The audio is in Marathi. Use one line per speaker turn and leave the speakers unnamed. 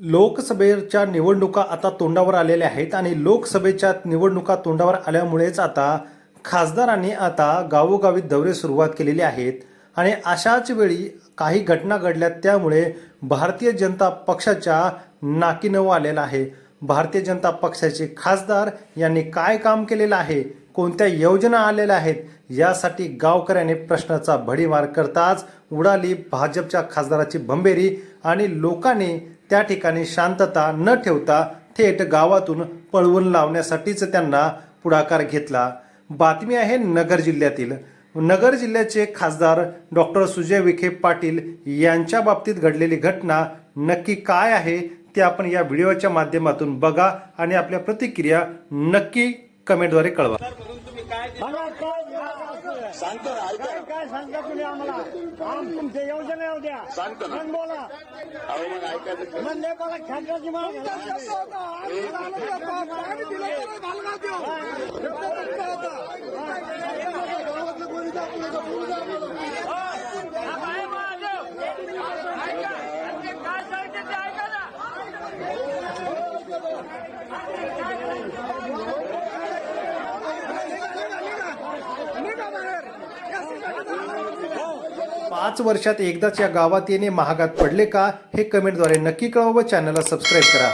लोकसभेच्या निवडणुका आता तोंडावर आलेल्या आहेत आणि लोकसभेच्या निवडणुका तोंडावर आल्यामुळेच आता खासदारांनी आता गावोगावी दौरे सुरुवात केलेले आहेत. आणि अशाच वेळी काही घटना घडल्या त्यामुळे भारतीय जनता पक्षाच्या नाकीनव आलेला आहे. भारतीय जनता पक्षाचे खासदार यांनी काय काम केलेलं आहे? कोणत्या योजना आलेल्या आहेत? यासाठी गावकऱ्याने प्रश्नाचा भडीमार करताच उडाली भाजपच्या खासदाराची भंबेरी आणि लोकांनी त्या ठिकाणी शांतता न ठेवता थेट गावातून पळवून लावण्यासाठीच त्यांना पुढाकार घेतला. बातमी आहे नगर जिल्ह्यातील. नगर जिल्ह्याचे खासदार डॉक्टर सुजय विखे पाटील यांच्या बाबतीत घडलेली घटना नक्की काय आहे ते आपण या व्हिडिओच्या माध्यमातून बघा आणि आपल्या प्रतिक्रिया नक्की कमेंटद्वारे कळवा.
सांगा काय
सांगतो ना ऐका.
काय काय सांगता तुम्ही आम्हाला? आम तुमच्या योजना येऊ द्या.
सांगतो ना.
मग बोला.
अहो मग ऐकायचं
म्हणजे मला खेळण्याची माग
पाच वर्षात एकदाच या गावात येणे महागात पडले का हे कमेंटद्वारे नक्की कळवा व चॅनलला सबस्क्राईब करा.